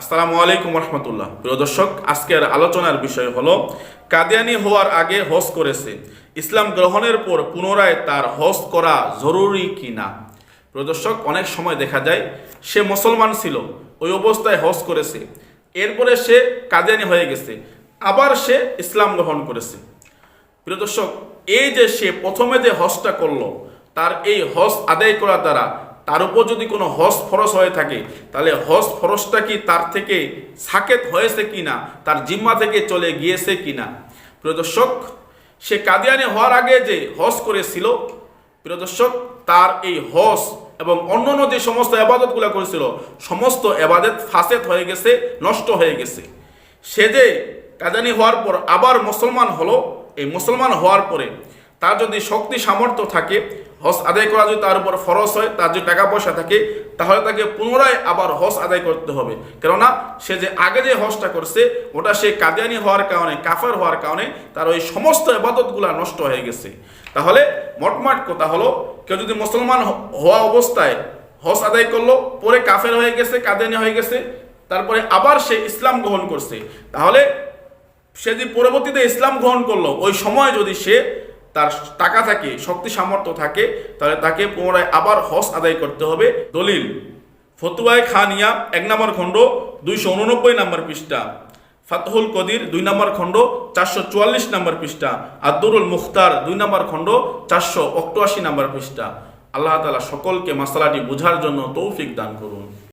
আসসালামু আলাইকুম রহমতুল্লাহ প্রিয় দর্শক, আজকের আলোচনার বিষয় হলো, কাদিয়ানি হওয়ার আগে হজ করেছে। ইসলাম গ্রহণের পর পুনরায় তার হজ করা জরুরি কি না প্রিয় দর্শক, অনেক সময় দেখা যায়, সে মুসলমান ছিল, ওই অবস্থায় হজ করেছে। এরপরে সে কাদিয়ানি হয়ে গেছে, আবার সে ইসলাম গ্রহণ করেছে। প্রিয় দর্শক, এই যে সে প্রথমে যে হজটা করল, তার এই হজ আদায় করার দ্বারা তার উপর যদি কোনো হজ ফরস হয়ে থাকে, তাহলে হজ ফরসটা কি তার থেকে সাকেত হয়েছে কিনা? তার জিম্মা থেকে চলে গিয়েছে কিনা? প্রিয় দর্শক, সে কাদিয়ানি হওয়ার আগে যে হজ করেছিল, প্রিয় দর্শক, তার এই হজ এবং অন্যান্য যে সমস্ত আবাদতগুলো করেছিল, সমস্ত আবাদত ফাসেদ হয়ে গেছে, নষ্ট হয়ে গেছে। সে যে কাজানি হওয়ার পর আবার মুসলমান হলো, এই মুসলমান হওয়ার পরে তার যদি শক্তি সামর্থ্য থাকে হজ আদায় করা যদি তার উপর ফরজ হয়, তার যদি টাকা পয়সা থাকে, তাহলে তাকে পুনরায় আবার হজ আদায় করতে হবে। কেননা, সে যে আগে যে হজটা করছে, ওটা সে কাদিয়ানি হওয়ার কারণে, কাফের হওয়ার কারণে তার ওই সমস্ত আবাদতগুলা নষ্ট হয়ে গেছে। তাহলে মোটমাট কথা হলো, কেউ যদি মুসলমান হওয়া অবস্থায় হজ আদায় করল, পরে কাফের হয়ে গেছে, কাদিয়ানি হয়ে গেছে, তারপরে আবার সে ইসলাম গ্রহণ করছে, তাহলে সে যদি পরবর্তীতে ইসলাম গ্রহণ করল, ওই সময় যদি সে তার টাকা থাকে, শক্তি সামর্থ্য থাকে, তাহলে তাকে পুনরায় আবার হজ আদায় করতে হবে। দলিল, ফতুয়ায় খানিয়া, এক নম্বর খণ্ড, দুইশো উননব্বই নম্বর পৃষ্ঠা। ফাতহুল কদির, দুই নম্বর খণ্ড, চারশো চুয়াল্লিশ নম্বর পৃষ্ঠা। আব্দুরুল মুখতার, দুই নম্বর খণ্ড, চারশো অষ্টআশি নম্বর পৃষ্ঠা। আল্লাহ তালা সকলকে মাসালাটি বোঝার জন্য তৌফিক দান করুন।